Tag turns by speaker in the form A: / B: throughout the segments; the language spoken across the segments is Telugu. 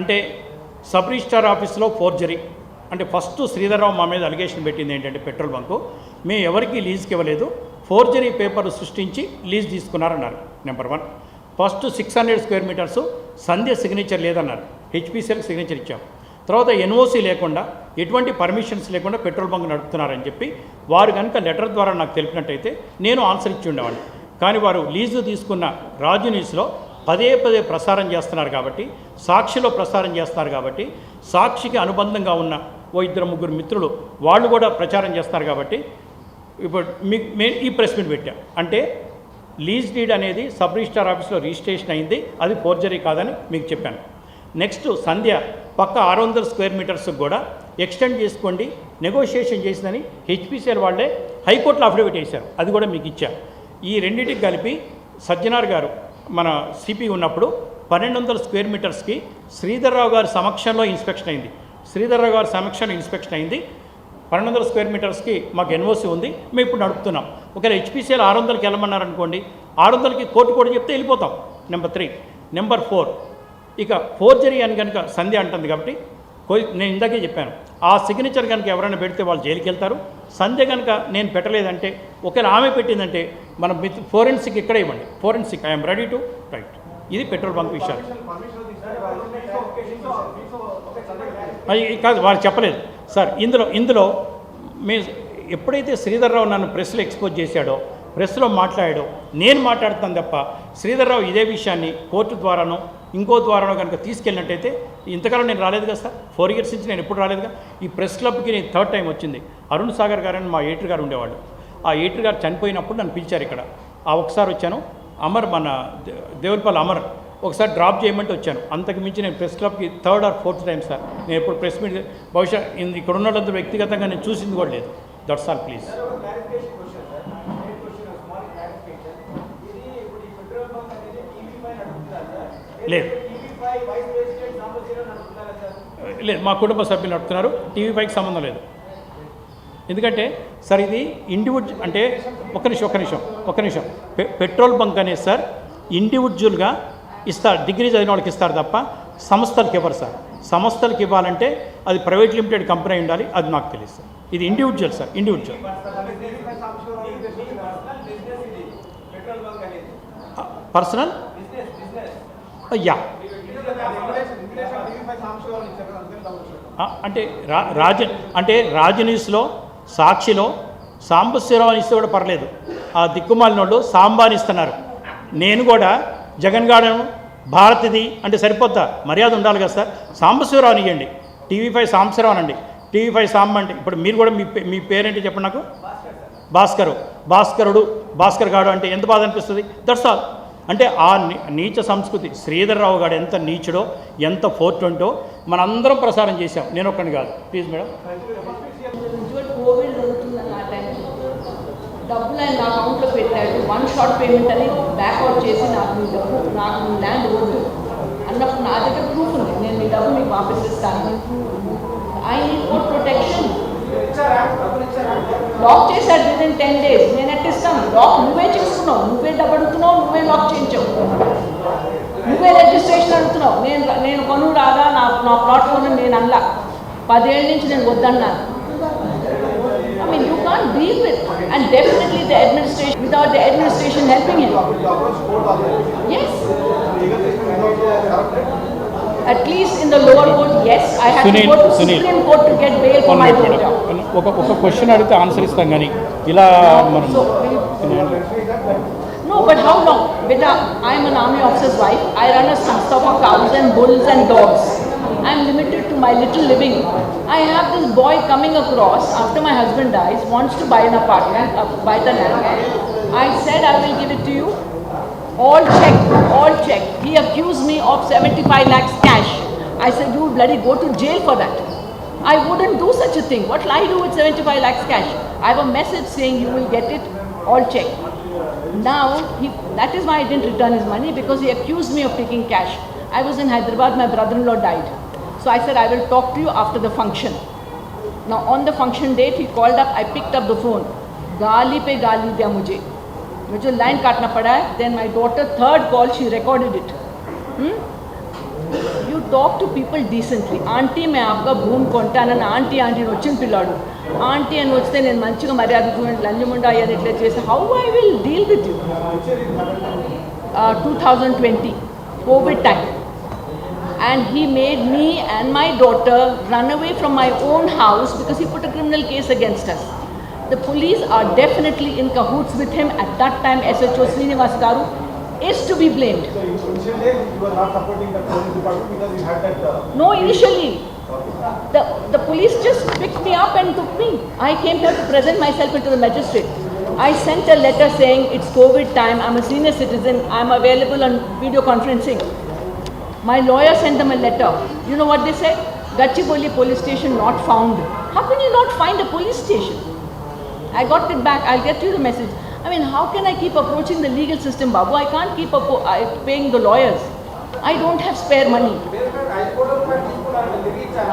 A: అంటే సబ్ రిజిస్టార్ ఆఫీస్లో ఫోర్జరీ. అంటే ఫస్ట్ శ్రీధర్రావు మా మీద అలిగేషన్ పెట్టింది ఏంటంటే పెట్రోల్ బంకు. మేము ఎవరికి లీజ్కి ఇవ్వలేదు. ఫోర్జరీ పేపర్ సృష్టించి lease తీసుకున్నారన్నారు number one. First six hundred square meters Sandhya signature లేదన్నారు. హెచ్పిసిఎల్ సిగ్నేచర్ ఇచ్చాం. తర్వాత ఎన్ఓసి లేకుండా ఎటువంటి పర్మిషన్స్ లేకుండా పెట్రోల్ బంక్ నడుపుతున్నారని చెప్పి వారు కనుక లెటర్ ద్వారా నాకు తెలిపినట్టయితే నేను ఆన్సర్ ఇచ్చి ఉండేవాడిని. కానీ వారు లీజు తీసుకున్న రాజు న్యూస్లో పదే పదే ప్రసారం చేస్తున్నారు కాబట్టి సాక్షిలో ప్రసారం చేస్తున్నారు కాబట్టి సాక్షికి అనుబంధంగా ఉన్న ఓ ఇద్దరు ముగ్గురు మిత్రులు వాళ్ళు కూడా ప్రచారం చేస్తారు కాబట్టి ఇప్పుడు మీకు మేము ఈ ప్రెస్ మీట్ పెట్టాం. అంటే లీజ్ డీడ్ అనేది సబ్ రిజిస్టార్ ఆఫీస్లో రిజిస్ట్రేషన్ అయింది అది ఫోర్జరీ కాదని మీకు చెప్పాను. నెక్స్ట్ సంధ్య పక్క ఆరు వందల స్క్వేర్ మీటర్స్ కూడా ఎక్స్టెండ్ చేసుకోండి నెగోషియేషన్ చేసిందని హెచ్పిసిఎల్ వాళ్ళే హైకోర్టులో అఫిడవిట్ వేశారు అది కూడా మీకు ఇచ్చా ఈ రెండింటికి కలిపి సజ్జనార్ గారు మన సిపి ఉన్నప్పుడు పన్నెండు వందల స్క్వేర్ మీటర్స్కి శ్రీధర్రావు గారి సమక్షంలో ఇన్స్పెక్షన్ అయింది. శ్రీధర్రావు గారి సమక్షంలో ఇన్స్పెక్షన్ అయింది. పన్నెండు వందల స్క్వేర్ మీటర్స్కి మాకు ఎన్ఓసి ఉంది. మేము ఇప్పుడు నడుపుతున్నాం. ఒకవేళ హెచ్పిసిఎల్ ఆరు వందలకి వెళ్ళమన్నారనుకోండి ఆరు వందలకి కోర్టు కూడా చెప్తే వెళ్ళిపోతాం. Number three. Number four. ఇక ఫోర్జరీ అని కనుక సంధి అంటుంది కాబట్టి నేను ఇందాకే చెప్పాను. ఆ సిగ్నేచర్ కనుక ఎవరైనా పెడితే వాళ్ళు జైలుకి వెళ్తారు సంధ్య కనుక నేను పెట్టలేదంటే ఒకవేళ ఆమె పెట్టిందంటే మనం మిత్ ఫోరెన్సిక్ ఇక్కడే ఇవ్వండి. Forensic I'm ready to write ఇది పెట్రోల్ బంక్ విషయాలు. అది కాదు వాళ్ళు చెప్పలేదు. సార్ ఇందులో ఇందులో మీ ఎప్పుడైతే శ్రీధర్రావు నన్ను ప్రెస్లో ఎక్స్పోజ్ చేశాడో ప్రెస్లో మాట్లాడాడో నేను మాట్లాడతాను తప్ప శ్రీధర్రావు ఇదే విషయాన్ని కోర్టు ద్వారానో ఇంకో ద్వారానో కనుక తీసుకెళ్ళినట్టయితే ఇంతకాలం నేను రాలేదు కదా సార్? ఫోర్ ఇయర్స్ నుంచి నేను ఎప్పుడు రాలేదుగా ఈ ప్రెస్ క్లబ్కి నేను థర్డ్ టైం వచ్చింది. అరుణ్ సాగర్ గారు అని మా ఎయిటర్ గారు ఉండేవాళ్ళు. ఆ ఎయిటర్ గారు చనిపోయినప్పుడు నన్ను పిలిచారు ఇక్కడ. ఆ ఒకసారి వచ్చాను. అమర్ మన దేవులపల్లి అమర్ ఒకసారి డ్రాప్ చేయమంటే వచ్చాను. అంతకు మించి నేను ప్రెస్ క్లబ్కి third or fourth time sir. నేను ఎప్పుడు ప్రెస్ మీట్ బహుశా ఇక్కడ ఉన్నదంతా వ్యక్తిగతంగా నేను చూసింది కూడా లేదు. That's all please. లేదు. లేదు మా కుటుంబ సభ్యులు నడుపుతున్నారు. టీవీ పైకి సంబంధం లేదు. ఎందుకంటే సార్ ఇది ఇండివిజువల్ అంటే ఒక నిమిషం ఒక నిమిషం ఒక నిమిషం. పెట్రోల్ బంక్ అనేది సార్ ఇండివిజువల్గా ఇస్తారు డిగ్రీ చదివిన వాళ్ళకి ఇస్తారు తప్ప సంస్థలకు ఇవ్వరు సార్. సంస్థలకు ఇవ్వాలంటే అది ప్రైవేట్ లిమిటెడ్ కంపెనీ ఉండాలి అది నాకు తెలియదు సార్. ఇది individual sir individual personal? Yeah. అంటే రా రాజ అంటే రాజ న్యూస్లో సాక్షిలో సాంబశివరావు అని ఇస్తే కూడా పర్లేదు. ఆ దిక్కుమాలినోళ్ళు సాంబాని ఇస్తున్నారు. నేను కూడా జగన్ గార్డెన్ భారతిది అంటే సరిపోద్దా? మర్యాద ఉండాలి కదా సార్. సాంబశివరావుని ఇవ్వండి టీవీ ఫైవ్ సాంబశివరావు అనండి టీవీ ఫైవ్ సాంబ అంటే ఇప్పుడు మీరు కూడా మీ పే- మీ పేరేంటి చెప్పండి నాకు? భాస్కరు. భాస్కరుడు భాస్కర్ గాడు అంటే ఎంత బాధ అనిపిస్తుంది? That's all. అంటే ఆ నీచ సంస్కృతి శ్రీధర్రావు గాడు ఎంత నీచుడో ఎంత ఫోర్ట్ ఉంటో మనందరం ప్రసారం చేశాం. నేను ఒక్కడిని కాదు.
B: Please madam. డబ్బులు ఆయన నా అకౌంట్లో పెట్టాడు. వన్ షాట్ పేమెంట్ అని బ్యాక్అవుట్ చేసి నాకు మీ డబ్బు నాకు మీ ల్యాండ్ వద్దు అన్నప్పుడు నా దగ్గర ప్రూఫ్ ఉంది. నేను మీ డబ్బు మీకు వాపసిస్తాను I need for protection lock చేశాడు విత్ ఇన్ టెన్ డేస్ నేను లాక్ నువ్వే చేసుకున్నావు నువ్వే డబ్బడుతున్నావు నువ్వే లాక్ చేయించావు. నువ్వే రిజిస్ట్రేషన్ అడుగుతున్నావు. నేను నేను కొను రాదా? నా నా ప్లాట్ కొను నేను అల్లా పదేళ్ళ నుంచి నేను వద్దన్నాను I mean you can deal with and definitely the administration without the administration helping him. Yes At least in the lower court, yes, I had to
A: Sunil,
B: go to
A: Sunil.
B: Supreme Court to get bail for
A: one
B: my
A: minute
B: daughter.
A: Madam ఒక ఒక క్వశ్చన్ అడిగితే ఆన్సర్ ఇస్తాం కానీ ఇలా మనం
B: So, no, but how long? Beta, I'm an army officer's wife. I run a samstha for cows and bulls and dogs. I'm limited to my little living. I have this boy coming across after my husband dies, wants to buy an apartment, uh, buy the land. I said I will give it to you. All check, all check. He accused me of 75 lakhs cash. I said, you bloody go to jail for that. I wouldn't do such a thing. What will I do with 75 lakhs cash? I have a message saying you will get it, all check. Now, he, that is why I didn't return his money because he accused me of taking cash. I was in Hyderabad, my brother-in-law died. So I said, I will talk to you after the function. Now, on the function date, he called up, I picked up the phone. गाली पे गाली दिया मुझे मुझे लाइन काटना पड़ा है then my daughter third call she recorded it you talk to people decently aunty మే ఆప్గా భూమి కొంటానని ఆంటీ ఆంటీ అని వచ్చిన పిల్లాడు ఆంటీ అని వస్తే నేను మంచిగా మర్యాద చూడండి లంజముండా అయ్యాది ఇట్లా చేసి how I will deal with you two thousand twenty covid time and he made me and my daughter run away from my own house because he put a criminal case against us. The police are definitely in cahoots with him. At that time, SHO Srinivas Garu is to be blamed.
C: So you initially you were not supporting the police department because you had that. Uh,
B: No, initially, the, the police just picked me up and took me. I came here to present myself into the magistrate. I sent a letter saying it's COVID time, I'm a senior citizen, I'm available on video conferencing. My lawyer sent them a letter. You know what they said? Gachibowli police station not found. How can you not find a police station? I got it back. I'll get you the message. I mean, how can I keep approaching the legal system, Babu? I can't keep appo- I, uh, paying the lawyers. I don't have spare money.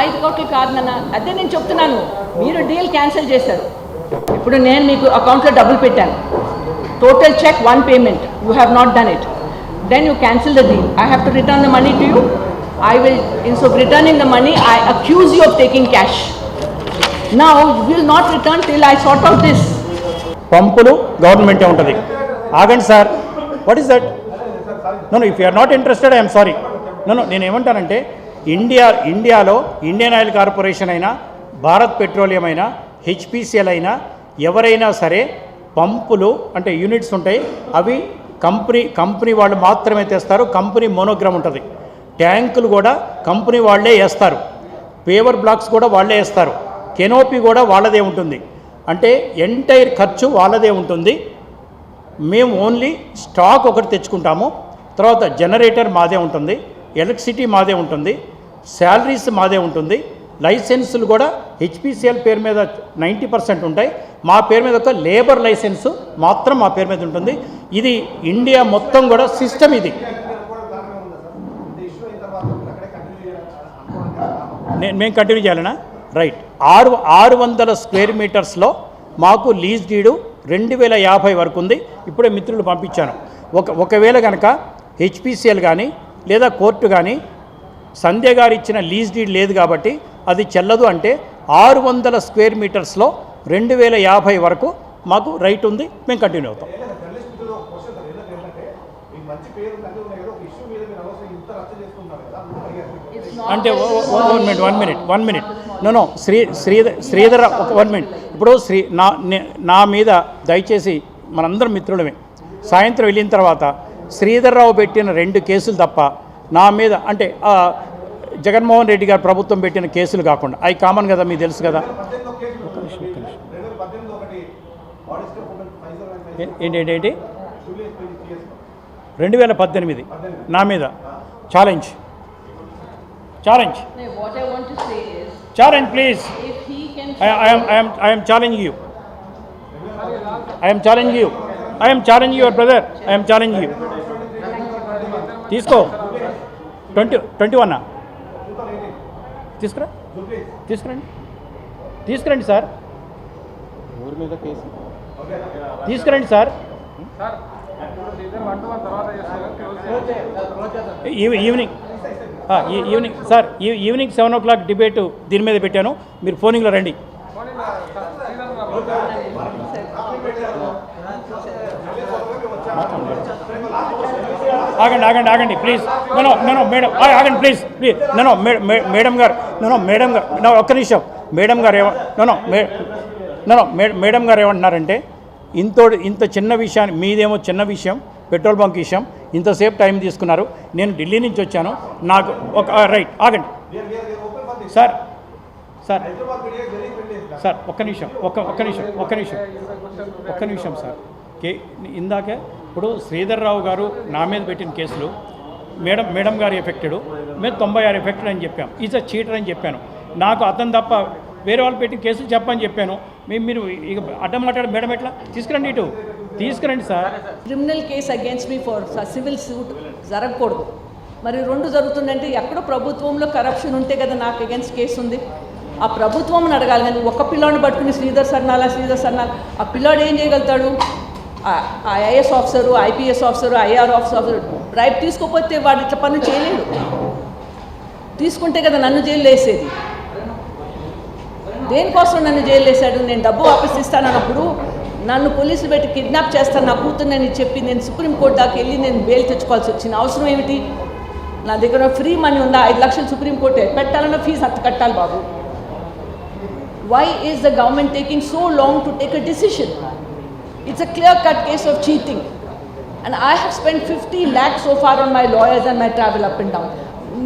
B: ఐదు కోట్లు కాదు నాన్న అదే నేను చెప్తున్నాను మీరు డీల్ క్యాన్సిల్ చేశారు ఇప్పుడు నేను మీకు అకౌంట్లో డబ్బులు పెట్టాను total check one payment you have not done it then you cancel the deal I have to return the money to you I will instead of returning the money I accuse you of taking cash నా will not return till I sort out this
A: పంపులు గవర్నమెంటే ఉంటుంది. ఆగండి sir. What is that no if you are not interested I'm sorry నన్ను నేను ఏమంటానంటే ఇండియా ఇండియాలో ఇండియన్ ఆయిల్ కార్పొరేషన్ అయినా భారత్ పెట్రోలియం అయినా హెచ్పిసిఎల్ అయినా ఎవరైనా సరే పంపులు అంటే యూనిట్స్ ఉంటాయి అవి కంపెనీ కంపెనీ వాళ్ళు మాత్రమే తెస్తారు కంపెనీ మోనోగ్రామ్ ఉంటుంది. ట్యాంకులు కూడా కంపెనీ వాళ్ళే వేస్తారు. పేవర్ బ్లాక్స్ కూడా వాళ్ళే వేస్తారు. కెనోపీ కూడా వాళ్ళదే ఉంటుంది. అంటే ఎంటైర్ ఖర్చు వాళ్ళదే ఉంటుంది. మేము ఓన్లీ స్టాక్ ఒకటి తెచ్చుకుంటాము. తర్వాత జనరేటర్ మాదే ఉంటుంది. ఎలక్ట్రిసిటీ మాదే ఉంటుంది. శాలరీస్ మాదే ఉంటుంది. లైసెన్సులు కూడా హెచ్పిసిఎల్ పేరు మీద నైంటీ పర్సెంట్ ఉంటాయి. మా పేరు మీద ఒక లేబర్ లైసెన్సు మాత్రం మా పేరు మీద ఉంటుంది. ఇది ఇండియా మొత్తం కూడా సిస్టమ్ ఇది. నేను మేము కంటిన్యూ చేయాలనా? రైట్ ఆరు ఆరు వందల స్క్వేర్ మీటర్స్లో మాకు లీజ్ డీడు రెండు వేల యాభై వరకు ఉంది ఇప్పుడే మిత్రులు పంపించాను ఒక ఒకవేళ కనుక హెచ్పిసిఎల్ కానీ లేదా కోర్టు కానీ సంధ్య గారు ఇచ్చిన లీజ్ డీడ్ లేదు కాబట్టి అది చెల్లదు అంటే ఆరు వందల స్క్వేర్ మీటర్స్లో రెండు వేల యాభై వరకు మాకు రైట్ ఉంది మేము కంటిన్యూ అవుతాం అంటే one minute one minute one minute no Shri Sridhar Sridhar ఒక వన్ మినిట్ ఇప్పుడు శ్రీ నా నే- నా మీద దయచేసి మనందరం మిత్రులమే. సాయంత్రం వెళ్ళిన తర్వాత శ్రీధర్రావు పెట్టిన రెండు కేసులు తప్ప నా మీద అంటే జగన్మోహన్ రెడ్డి గారు ప్రభుత్వం పెట్టిన కేసులు కాకుండా. అవి కామన్ కదా మీకు తెలుసు కదా?
C: రెండు వేల పద్దెనిమిది
A: ఏంటి ఏంటి ఏంటి? రెండు వేల పద్దెనిమిది. నా మీద. Challenge
B: challenge He can
A: I, I am I am I am challenging you. I am challenging you. I am challenging your brother. I am challenging you. తీసుకో ట్వంటీ ట్వంటీ వన్నా తీసుకురా తీసుకురండి తీసుకురండి సార్
D: ఊరి మీద కేసు
A: తీసుకురండి sir eve- evening evening sir ఈ- evening seven o'clock debate దీని మీద పెట్టాను. మీరు ఫోనింగ్లో రండి. ఆగండి ఆగండి ఆగండి ప్లీజ్ నో నో మేడం ఆగండి ప్లీజ్ ప్లీజ్ నో మేడం గారు నో మేడం గారు నో ఒక్క నిమిషం. మేడం గారు ఏమ నో నో మేడం గారు ఏమంటున్నారంటే ఇంతోడు ఇంత చిన్న విషయాన్ని మీదేమో చిన్న విషయం పెట్రోల్ బంక్ విషయం ఇంతసేపు టైం తీసుకున్నారు. నేను ఢిల్లీ నుంచి వచ్చాను. నాకు ఒక రైట్ ఆగండి. సార్ సార్ సార్ ఒక్క నిమిషం ఒక్క ఒక్క నిమిషం ఒక్క నిమిషం ఒక్క నిమిషం సార్. కే ఇందాకే ఇప్పుడు శ్రీధర్రావు గారు నా మీద పెట్టిన కేసులు మేడం మేడం గారు ఎఫెక్టెడ్ మేము తొంభై ఆరు ఎఫెక్టెడ్ అని చెప్పాం. ఈజ్ అ చీటర్ అని చెప్పాను. నాకు అతను తప్ప వేరే వాళ్ళు పెట్టిన కేసులు చెప్పని చెప్పాను. మేము మీరు ఇక అడ్డం మాట్లాడు మేడం ఎట్లా? తీసుకురండి ఇటు. తీసుకురండి sir.
B: Criminal case against me for civil suit జరగకూడదు. మరి రెండు జరుగుతుందంటే ఎక్కడో ప్రభుత్వంలో కరప్షన్ ఉంటే కదా నాకు అగేన్స్ట్ కేసు ఉంది. ఆ ప్రభుత్వం అడగాలి కానీ ఒక పిల్లోని పట్టుకుని శ్రీధర్ సర్నాల శ్రీధర్ సర్నాల్ ఆ పిల్లోడు ఏం చేయగలుగుతాడు? IAS officer IPS officer IR officer bribe తీసుకోకపోతే వాడు ఇట్లా పనులు చేయలేడు. తీసుకుంటే కదా నన్ను జైలు వేసేది. దేనికోసం నన్ను జైలు వేసాడు నేను డబ్బు వాపస్ ఇస్తానన్నప్పుడు నన్ను పోలీసులు పెట్టి కిడ్నాప్ చేస్తాను నా కూతురునని చెప్పి నేను సుప్రీంకోర్టు దాకా వెళ్ళి నేను బెయిల్ తెచ్చుకోవాల్సి వచ్చిన అవసరం ఏమిటి? నా దగ్గర ఫ్రీ మనీ ఉందా? ఐదు లక్షలు సుప్రీంకోర్టే పెట్టాలన్న ఫీజు అత్త కట్టాలి బాబు. Why is the government taking so long to take a decision it's a clear cut case of cheating and I have spend fifty lakhs so far on my lawyers and my travel up and down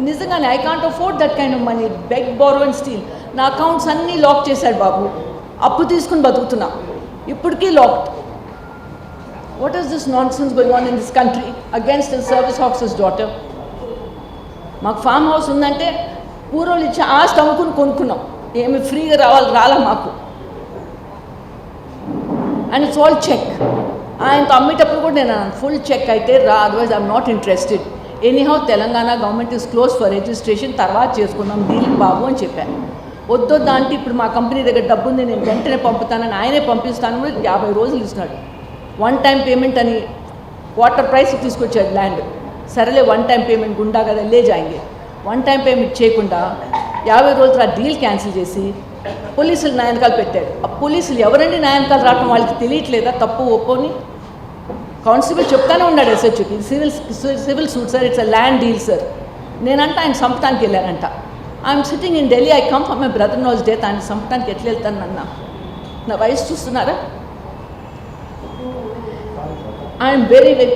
B: నిజంగానే I can't afford that kind of money beg borrow and steal నా అకౌంట్స్ అన్నీ లాక్ చేశాడు బాబు. అప్పు తీసుకుని బతుకుతున్నా. ఇప్పటికీ locked what is this nonsense going on in this country against the service officers daughter మాకు ఫామ్ హౌస్ ఉందంటే పూర్వలు ఇచ్చి ఆస్తి అమ్ముకుని కొనుక్కున్నాం. ఏమి ఫ్రీగా రావాలి రాలా మాకు. అండ్ ఇట్స్ ఆల్ చెక్ ఆయనతో అమ్మేటప్పుడు కూడా నేను ఫుల్ చెక్ అయితే రా otherwise I'm not interested anyhow Telangana government is close for registration తర్వాత చేసుకున్నాం డీల్ బాబు అని చెప్పాను వద్దొద్దా అంటే ఇప్పుడు మా కంపెనీ దగ్గర డబ్బు ఉంది నేను వెంటనే పంపుతానని ఆయనే పంపిస్తాను కూడా యాభై రోజులు ఇస్తున్నాడు. వన్ టైం పేమెంట్ అని క్వార్టర్ ప్రైస్ తీసుకొచ్చాడు ల్యాండ్ సరేలే వన్ టైం పేమెంట్ గుండా కదా లే జాయింగ్. వన్ టైం పేమెంట్ చేయకుండా యాభై రోజులు ఆ డీల్ క్యాన్సిల్ చేసి పోలీసులు నాయనకాలు పెట్టాడు ఆ పోలీసులు ఎవరండి నాయనకాలు రావటం వాళ్ళకి తెలియట్లేదా? తప్పు ఒప్పుని కానిస్టేబుల్ చెప్తానే ఉన్నాడు ఎస్హెచ్కి civil civil suit sir it's a land deal sir నేనంట ఆయన సంపటానికి వెళ్ళానంట I'm sitting in Delhi I come from my brother knows death ఆయన సంపటానికి ఎట్లా వెళ్తాను అన్న నా వయసు చూస్తున్నారా? I'm very very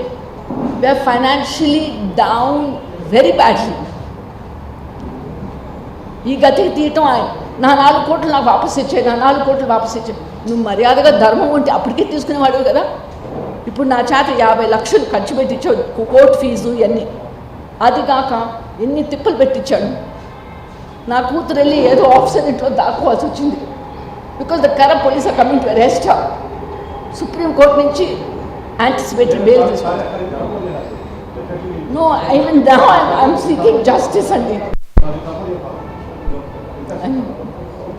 B: we're financially down very badly ఈ గతికి తీయటం ఆయన నా నాలుగు కోట్లు నాకు వాపస్ ఇచ్చే నా నాలుగు కోట్లు వాపస్ ఇచ్చే నువ్వు మర్యాదగా ధర్మం ఉంటే అప్పటికే తీసుకునేవాడు కదా? ఇప్పుడు నా చేత యాభై లక్షలు ఖర్చు పెట్టించాడు కోర్టు ఫీజు ఇవన్నీ. అది కాక ఎన్ని తిప్పలు పెట్టించాడు? నా కూతురు వెళ్ళి ఏదో ఆఫీసర్ ఇంట్లో దాక్కోవాల్సి వచ్చింది. Because the corrupt police are coming to arrest supreme court నుంచి యాంటిసిపేటరీ బెయిల్ తీసుకుంది. No I mean now I'm seeking justice అండి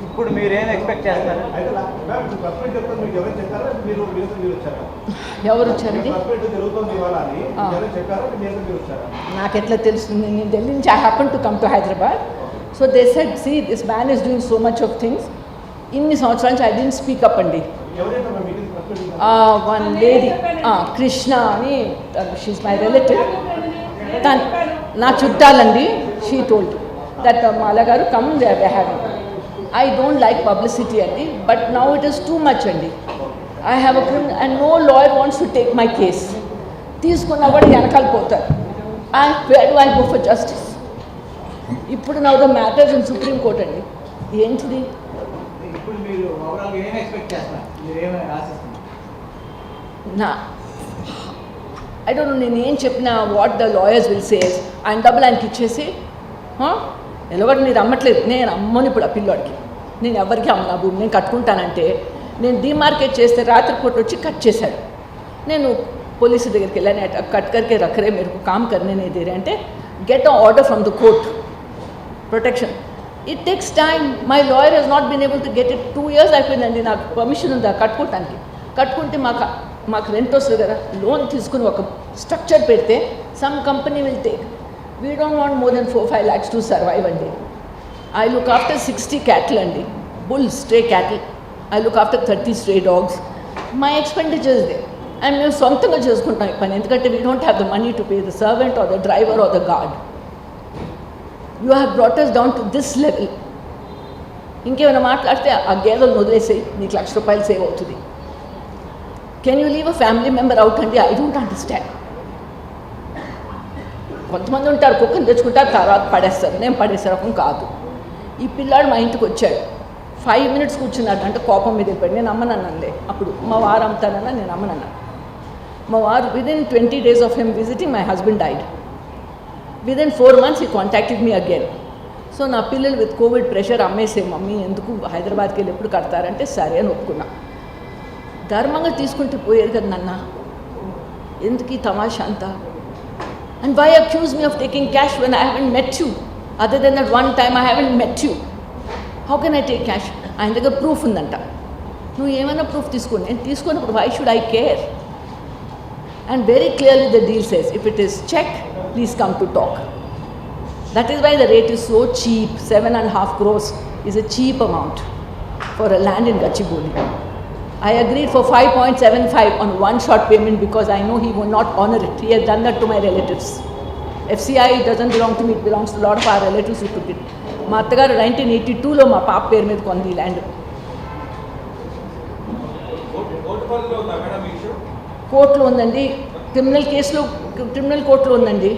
E: ఇప్పుడు మీరు ఏం ఎక్స్పెక్ట్ చేస్తారు
C: ఎవరు చెప్పారా మీరు మీరు మీరు వచ్చారా?
B: ఎవరు వచ్చారండి?
C: వచ్చారా?
B: నాకెట్లా తెలుస్తుంది? నేను ఢిల్లీ నుంచి I happen to come to Hyderabad so they said see this man is doing so much of things ఇన్ని సంవత్సరాల నుంచి ఐ డెంట్ స్పీక్ అప్ అండి వన్ లేడీ కృష్ణ అని షీస్ మై రిలేటివ్ తను నా చుట్టాలండి షీ టోల్డ్ దట్ మాల గారు come they having I don't like publicity అండి but now it is too much అండి. I have a crime and no lawyer wants to take my case తీసుకున్నా కూడా వెనకాల పోతారు. And where do I go for justice ఇప్పుడు now the matters in supreme court అండి. ఏంటిది? నా ఐ డోంట్ నేను ఏం చెప్పినా what the lawyers will says ఆయన డబ్బులు ఆయనకి ఇచ్చేసి ఎలవాడు మీరు అమ్మట్లేదు నేను అమ్మను ఇప్పుడు ఆ పిల్లోడికి. నేను ఎవరికి అమ్మను? ఆ భూమి నేను కట్టుకుంటానంటే నేను డిమార్కెట్ చేస్తే రాత్రిపూట వచ్చి కట్ చేశాడు నేను పోలీసు దగ్గరికి వెళ్ళాను. "అట్- కట్ కరికే రఖరే మీరు కామ్ కర్నే నే దే రే" అంటే get a order from the court protection it takes time my lawyer he's not been able to get it two years అయిపోయిందండి నాకు పర్మిషన్ ఉందా కట్టుకోవటానికి కట్టుకుంటే మాకు మాకు రెంట్ వస్తుంది కదా. లోన్ తీసుకుని ఒక స్ట్రక్చర్ పెడితే some company will take we don't want more than four five lakhs to survive అండి. I look after sixty cattle అండి. Bull stray cattle I look after thirty stray dogs my expenditures they and మేము సొంతంగా చేసుకుంటాం ఈ పని. ఎందుకంటే we don't have the money to pay the servant or the driver or the guard you have brought us down to this level ఇంకేమైనా మాట్లాడితే ఆ గేదెలను వదిలేసే నీకు లక్ష రూపాయలు సేవ్ అవుతుంది. Can you leave a family member out అండి? ఐ డోంట్ అండర్స్టాండ్ కొంతమంది ఉంటారు కుక్కను తెచ్చుకుంటారు తర్వాత పడేస్తారు. నేను పడేసే రకం కాదు. ఈ పిల్లాడు మా ఇంటికి వచ్చాడు. ఫైవ్ మినిట్స్ కూర్చున్నాడు. అంటే కోపం మీద వెళ్ళిపోయాడు. నేను అమ్మనన్నానులే. అప్పుడు మా వారు అమ్ముతానన్నా నేను అమ్మనన్నా. మా వారు within twenty days of him visiting my husband died within four months he contacted me again so నా పిల్లలు విత్ కోవిడ్ ప్రెషర్ అమ్మేసే మమ్మీ ఎందుకు హైదరాబాద్కి వెళ్ళి ఎప్పుడు కడతారంటే సరే అని ఒప్పుకున్నా. ధర్మంగా తీసుకుంటే పోయేది కదా నాన్న. ఎందుకు ఈ తమాషా అంతా? And why accuse me of taking cash when I haven't met you other than that one time I haven't met you how can I take cash ఆయన దగ్గర ప్రూఫ్ ఉందంట. నువ్వు ఏమైనా ప్రూఫ్ తీసుకోండి నేను తీసుకున్నప్పుడు why should I care and very clearly the deal says if it is check Please come to talk That is why the rate is so cheap. Seven and a half crores is a cheap amount for a land in Gachibowli. I agreed for 5.75 on one shot payment because I know he will not honor it. He has done that to my relatives. FCI doesn't belong to me, it belongs to a lot of our relatives who took it. మా అత్తగారు నైన్టీన్ ఎయిటీ టూలో మా పాప పేరు మీద కొంది ఈ ల్యాండ్ కోర్టులో ఉందండి క్రిమినల్ కేసులో క్రిమినల్ కోర్టులో ఉందండి.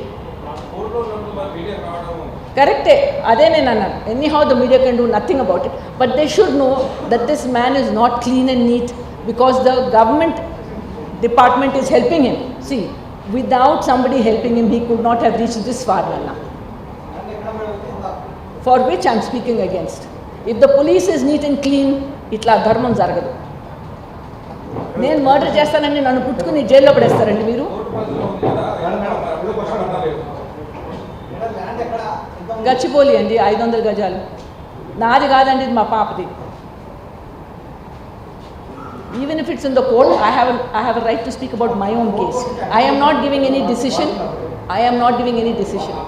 B: కరెక్టే అదే నేను అన్నాను. Anyhow the media can do nothing about it but they should know that this man is not clean and neat because the government department is helping him see without somebody helping him he could not have reach this far అన్న far which I'm speaking against if the police is neat and clean ఇట్లా ధర్మం జరగదు. నేను మర్డర్ చేస్తానని నన్ను పుట్టుకుని జైల్లో పడేస్తారండి మీరు? గచ్చిపోలి అండి ఐదు వందల గజాలు. నాది కాదండి ఇది మా పాపది. Even if it's in the court I have I have right to speak about my own case I am not giving any decision I am not giving any decision